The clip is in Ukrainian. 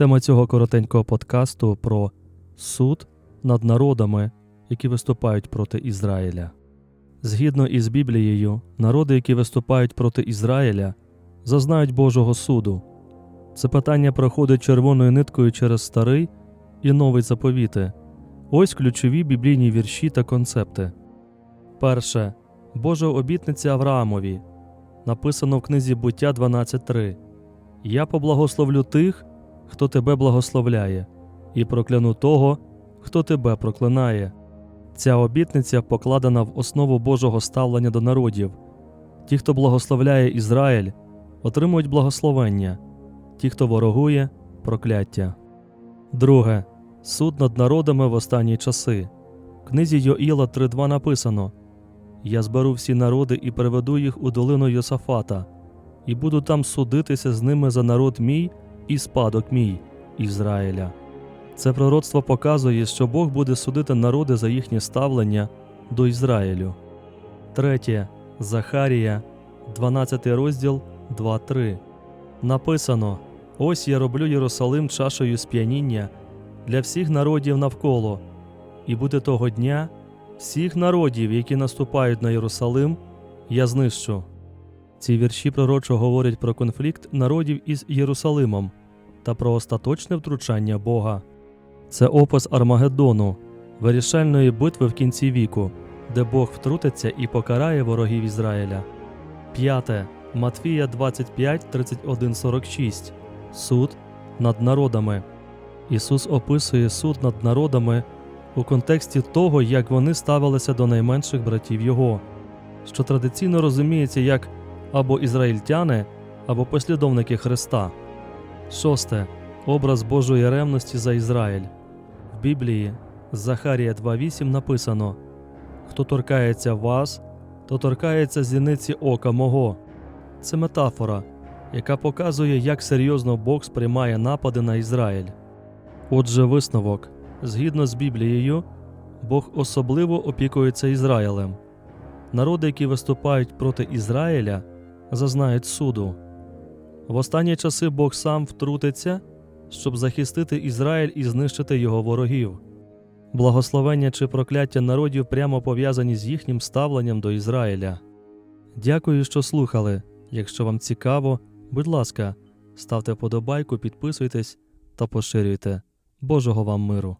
Тема цього коротенького подкасту про суд над народами, які виступають проти Ізраїля. Згідно із Біблією, народи, які виступають проти Ізраїля, зазнають Божого суду. Це питання проходить червоною ниткою через старий і новий заповіти. Ось ключові біблійні вірші та концепти. Перше. Божа обітниця Авраамові. Написано в книзі Буття 12.3. Я поблагословлю тих, хто тебе благословляє, і прокляну того, хто тебе проклинає. Ця обітниця покладена в основу Божого ставлення до народів. Ті, хто благословляє Ізраїль, отримують благословення, ті, хто ворогує прокляття. Друге. Суд над народами в останні часи. В книзі Йоїла 3.2 написано Я зберу всі народи і приведу їх у долину Йосафата, і буду там судитися з ними за народ мій і спадок мій Ізраїля. Це пророцтво показує, що Бог буде судити народи за їхнє ставлення до Ізраїлю. Третє. Захарія, 12 розділ 2.3. Написано: Ось я роблю Єрусалим чашею сп'яніння для всіх народів навколо, і буде того дня всіх народів, які наступають на Єрусалим, я знищу. Ці вірші пророчо говорять про конфлікт народів із Єрусалимом та про остаточне втручання Бога. Це опис Армагеддону, вирішальної битви в кінці віку, де Бог втрутиться і покарає ворогів Ізраїля. П'яте. Матфія 25, 31, 46. Суд над народами. Ісус описує суд над народами у контексті того, як вони ставилися до найменших братів Його, що традиційно розуміється як або ізраїльтяни, або послідовники Христа. Шосте. Образ Божої ревності за Ізраїль. В Біблії Захарія 2.8 написано: Хто торкається вас, то торкається зіниці ока мого. Це метафора, яка показує, як серйозно Бог сприймає напади на Ізраїль. Отже, висновок. Згідно з Біблією, Бог особливо опікується Ізраїлем. Народи, які виступають проти Ізраїля, зазнають суду. В останні часи Бог сам втрутиться, щоб захистити Ізраїль і знищити його ворогів. Благословення чи прокляття народів прямо пов'язані з їхнім ставленням до Ізраїля. Дякую, що слухали. Якщо вам цікаво, будь ласка, ставте вподобайку, підписуйтесь та поширюйте. Божого вам миру!